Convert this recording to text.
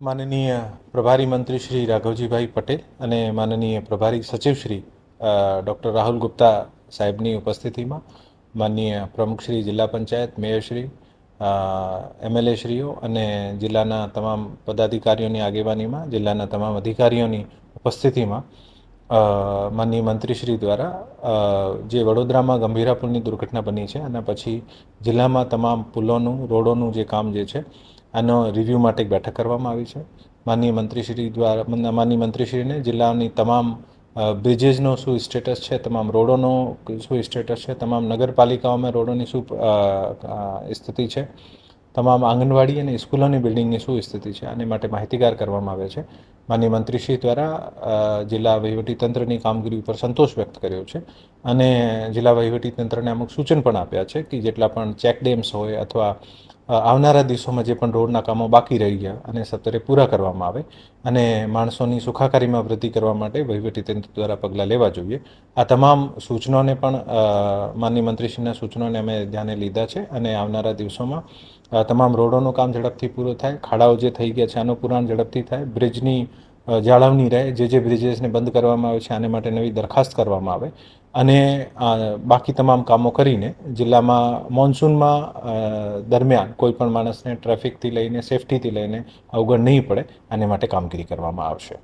માનનીય પ્રભારી મંત્રી શ્રી રાઘવજીભાઈ પટેલ અને માનનીય પ્રભારી સચિવ શ્રી ડૉક્ટર રાહુલ ગુપ્તા સાહેબની ઉપસ્થિતિમાં માનનીય પ્રમુખ શ્રી જિલ્લા પંચાયત મેયરશ્રી એમએલએ શ્રીઓ અને જિલ્લાના તમામ પદાધિકારીઓની આગેવાનીમાં, જિલ્લાના તમામ અધિકારીઓની ઉપસ્થિતિમાં માનનીય મંત્રીશ્રી દ્વારા જે વડોદરામાં ગંભીરા પુલની દુર્ઘટના બની છે અને પછી જિલ્લામાં તમામ પુલોનું, રોડોનું જે કામ જે છે આનો રિવ્યૂ માટે એક બેઠક કરવામાં આવી છે. માનનીય મંત્રીશ્રી દ્વારા મન- માનનીય મંત્રીશ્રીને જિલ્લાની તમામ બ્રિજીસનો શું સ્ટેટસ છે, તમામ રોડોનો શું સ્ટેટસ છે, તમામ નગરપાલિકાઓમાં રોડોની શું સ્થિતિ છે, તમામ આંગણવાડી અને સ્કૂલોની બિલ્ડિંગની શું સ્થિતિ છે, આને માટે માહિતીગાર કરવામાં આવે છે. માનનીય મંત્રીશ્રી દ્વારા જિલ્લા વહીવટીતંત્રની કામગીરી ઉપર સંતોષ વ્યક્ત કર્યો છે અને જિલ્લા વહીવટીતંત્રને અમુક સૂચન પણ આપ્યા છે કે જેટલા પણ ચેક ડેમ્સ હોય અથવા આવનારા દિવસોમાં જે પણ રોડના કામો બાકી રહી ગયા અને સત્વરે પૂરા કરવામાં આવે અને માણસોની સુખાકારીમાં વૃદ્ધિ કરવા માટે વહીવટીતંત્ર દ્વારા પગલાં લેવા જોઈએ. આ તમામ સૂચનોને પણ માનની મંત્રીશ્રીના સૂચનોને અમે ધ્યાને લીધા છે અને આવનારા દિવસોમાં તમામ રોડોનું કામ ઝડપથી પૂરું થાય, ખાડાઓ જે થઈ ગયા છે આનું પુરાણ ઝડપથી થાય, બ્રિજની જાળવણી રહે, જે જે બ્રિજેસને બંધ કરવામાં આવે છે, આને માટે નવી દરખાસ્ત કરવામાં આવે. અને બાકી તમામ કામો કરીને જિલ્લામાં મોન્સૂનમાં દરમિયાન કોઈ પણ માણસને ટ્રાફિકથી લઈને સેફટીથી લઈને અવગણ નહીં પડે, આને માટે કામગીરી કરવામાં આવશે.